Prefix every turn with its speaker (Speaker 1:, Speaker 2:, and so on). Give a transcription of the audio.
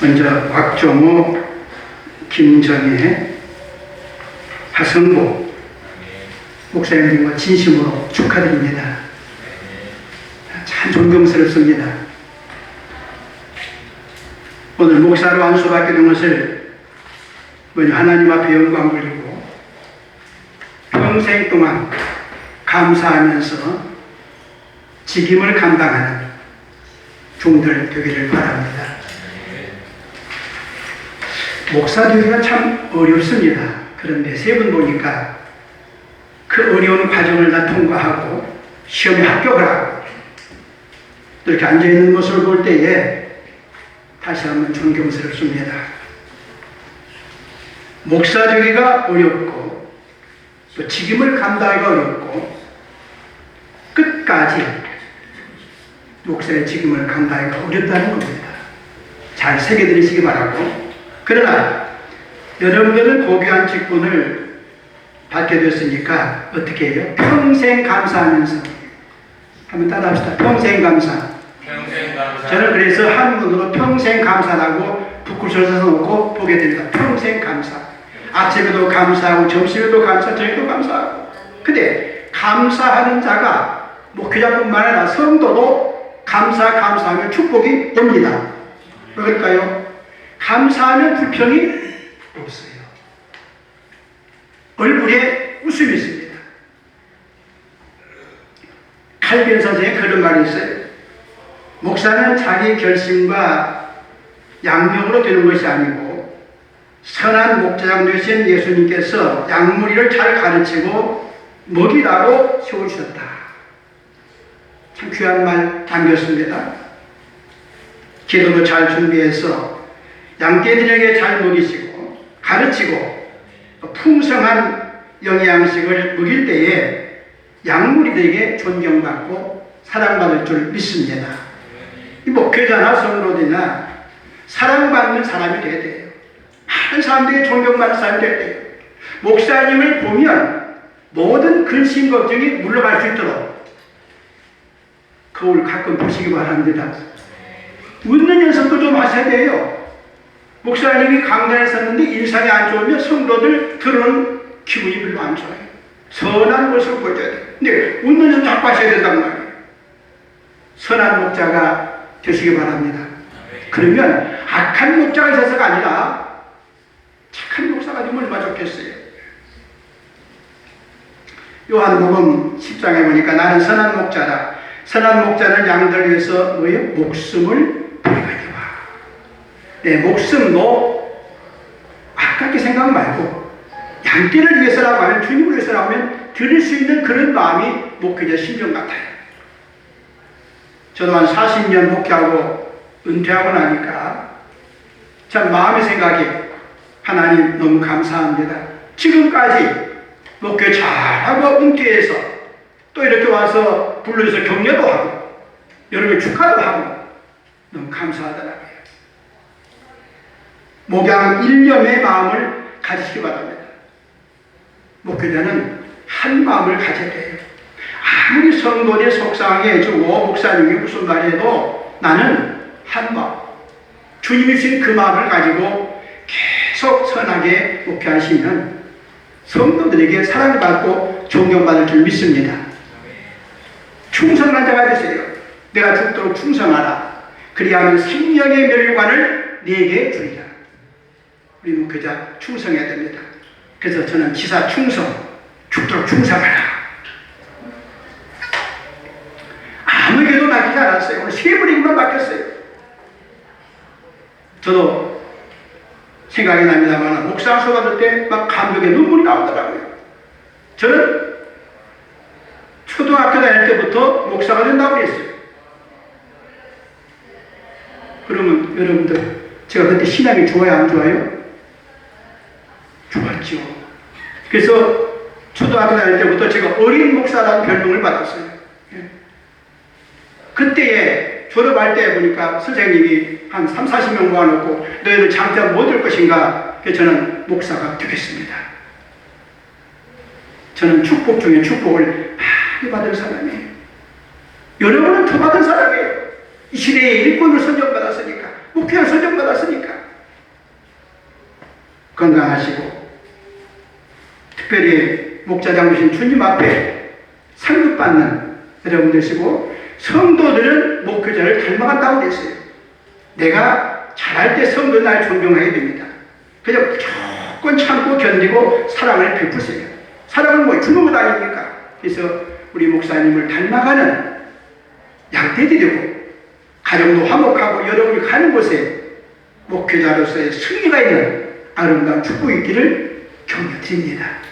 Speaker 1: 먼저 박종호, 김정혜, 하성보 목사님들과 진심으로 축하드립니다. 참 존경스럽습니다. 오늘 목사로 안수받게 된 것을 먼저 하나님 앞에 영광 돌리고 평생 동안 감사하면서 직임을 감당하는 종들 되기를 바랍니다. 목사 되기가 참 어렵습니다. 그런데 세 분 보니까 그 어려운 과정을 다 통과하고 시험에 합격을 하고 이렇게 앉아있는 모습을 볼 때에 다시 한번 존경스럽습니다. 목사 되기가 어렵고 또 직임을 감당하기가 어렵고 끝까지 목사의 직임을 감당하기가 어렵다는 겁니다. 잘 새겨드리시기 바라고 그러나 여러분들은 고귀한 직분을 받게 됐으니까 어떻게 해요? 평생 감사하면서 한번 따라합시다. 평생 감사.
Speaker 2: 평생 감사.
Speaker 1: 저는 그래서 한문으로 평생 감사라고 붓글을 써서 놓고 보게 됩니다. 평생 감사. 아침에도 감사하고 점심에도 감사, 저녁에도 감사하고. 근데 감사하는 자가 목회자뿐만 아니라 성도도 감사, 감사하면 축복이 옵니다. 왜 그럴까요? 감사하면 불평이 없어요. 얼굴에 웃음이 있습니다. 칼빈 선생의 그런 말이 있어요. 목사는 자기 결심과 양력으로 되는 것이 아니고 선한 목자장 되신 예수님께서 양무리를 잘 가르치고 먹이라고 세우셨다. 참 귀한 말 남겼습니다. 기도도 잘 준비해서 양떼들에게 잘 먹이시고 가르치고 풍성한 영양식을 먹일 때에 양무리들에게 존경받고 사랑받을 줄 믿습니다. 이 목회자나 성도들이나 사랑받는 사람이 돼야 돼요. 많은 사람들이 존경받는 사람이 돼야 돼요. 목사님을 보면 모든 근심 걱정이 물러갈 수 있도록 거울 가끔 보시기 바랍니다. 웃는 연습도 좀 하셔야 돼요. 목사님이 강단에 섰는데 인상이 안 좋으면 성도들 들은 기분이 별로 안 좋아요. 선한 모습을 보여줘야 돼요. 근데 웃는 연습 자꾸 하셔야 된단 말이에요. 선한 목자가 되시기 바랍니다. 그러면 악한 목자가 있어서가 아니라 착한 목사가 되면 얼마나 좋겠어요. 요한복음 10장에 보니까 나는 선한 목자다. 선한 목자는 양들 위해서 뭐예요? 목숨을. 내 목숨도 아깝게 생각 말고 양떼를 위해서라고 하면 주님을 위해서라고 하면 드릴 수 있는 그런 마음이 목회자 심정 같아요. 저도 한 40년 목회하고 은퇴하고 나니까 참 마음의 생각이 하나님 너무 감사합니다. 지금까지 목회 잘하고 은퇴해서 또 이렇게 와서 불러서 격려도 하고 여러분 축하도 하고 너무 감사하더라고요. 목양 일념의 마음을 가지시기 바랍니다. 목회자는 한 마음을 가져야 돼요. 아무리 성도들이 속상하게 해주고 목사님이 무슨 말 해도 나는 한 마음. 주님이 주신 그 마음을 가지고 계속 선하게 목회하시면 성도들에게 사랑을 받고 존경받을 줄 믿습니다. 충성한 자가 되세요. 내가 죽도록 충성하라. 그리하면 생명의 멸관을 내게 주리라. 우리 목회자 충성해야 됩니다. 그래서 저는 지사 충성, 죽도록 충성하라. 아무에게도 맡기지 않았어요. 오늘 세 분에게만 맡겼어요. 저도 생각이 납니다만 목사 수 받을 때 막 감격의 눈물이 나오더라고요. 저는 초등학교 다닐 때부터 목사가 된다고 그랬어요. 그러면 여러분들 제가 그때 신앙이 좋아요 안 좋아요? 좋았죠. 그래서 초등학교 다닐 때부터 제가 어린 목사라는 별명을 받았어요. 예. 그때에 졸업할 때 보니까 선생님이 한 3, 40명 모아놓고 너희들 장자 뭐될 것인가? 그래서 저는 목사가 되겠습니다. 저는 축복 중에 축복을 많이 받은 사람이에요. 여러분은 더 받은 사람이에요. 이 시대에 일꾼을 선정받았으니까, 목회를 선정받았으니까. 건강하시고 특별히 목자장 되신 주님 앞에 상급받는 여러분 되시고 성도들은 목회자를 닮아간다고 그랬어요. 내가 잘할 때 성도 날 존경하게 됩니다. 그래서 조건 참고 견디고 사랑을 베푸세요. 사랑은 뭐 주는 것 아닙니까? 그래서 우리 목사님을 닮아가는 양떼들이고 가정도 화목하고 여러분이 가는 곳에 목회자로서의 승리가 있는 아름다운 축복이 있기를 격려드립니다.